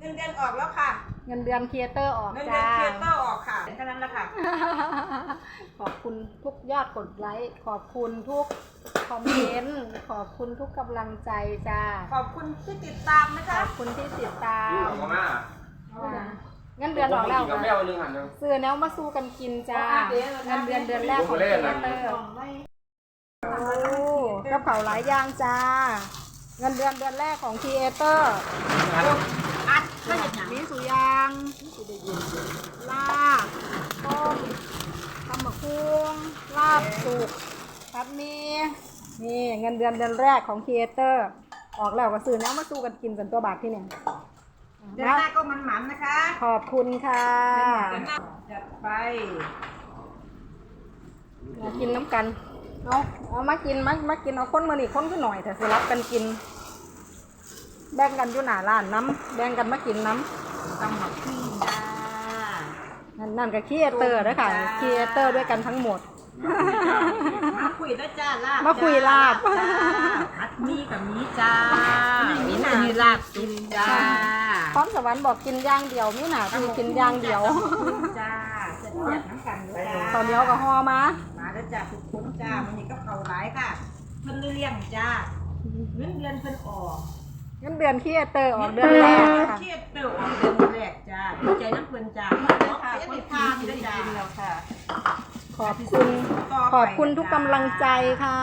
เงินเดือนออกแล้วค่ะ เงินเดือนครีเอเตอร์ออกเงินเดือจ้านครีเอเตอร์ออกค่ะแค่นั้นแหละค่ะ ขอบคุณทุกยอดกดไลค์ ขอบคุณทุกคอมเมนต์ ขอบคุณทุกกำลังใจจ้า ขอบคุณที่ติดตามนะขคะอบคุณที่ติดตามออกมาอ่าเงินเดือนออกแล้วกับแมวนึงหันเดียวซื้อแนวมาสู้กันกินจ้า เงินเดือนเดือนแรกของครีเอเตอร์ โอ้กับเขาวหลายอย่างจ้า เงินเดือนเดือนแรกของครีเอเตอร์อัดก็อย่างนี้ มีสุยา งลาบต้มตำมะคุงลาบสุกครับมีนี่เงินเดือนเดือนแรกของครีเอเตอร์ ออกแล้วก็ซื้อแล้วมาสู้กันกินกันตัวบาทที่เนี่ยเดือนหน้าก็มันหมันๆนะคะขอบคุณค่ะเดือนหน้าจัดไปมากินน้ำกันเอาเอามากินมามากินเอาคนมานี่คนขึ้นหน่อยแต่สิรับกันกิน แบ่งกันอยู่หน้าร้านน้ำแบ่งกันมากินน้ ตำหมักพี่จ้าำนั่นนั่นกับครีเอเตอร์ด้วยค่ะครีเอเตอร์ด้วยกันทั้งหมด มาคุยแล้วจ้าลาบมาคุยลาบ จ้พัดมีกับมีจ้ามีหนามีลาบกินจ้าพร้อมสวรรค์บอกกินอย่างเดียวมีหนาคือกินอย่างเดียวจ้าจะเสียบน้ำกันด้วยจ้าข้าวเหนียวกับห่อมา มาแล้วจ้าทุกคนจ้ามันนี่ก็เขาหลายค่ะเพิ่นเลี้ยงจ้าเงินเดือนเพิ่นออก เงินเดือนครีเอเตอร์ออกเดือนแรกค่ะเครียดเติบออกเดือนแรกจ้าดีใจน้ำเพิ่นจ้าค่ะคนทานด้วยจ้าแล้วค่ะขอบคุณขอบคุณทุกกำลังใจค่ะ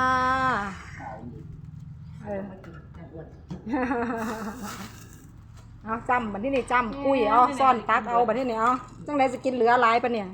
เออเอาจำบัดที่นี่จำกุ้ยเอาซ่อนตักเอาบัดที่นี่เอาจังไรจะกินเหลือหลายปะเนี่ย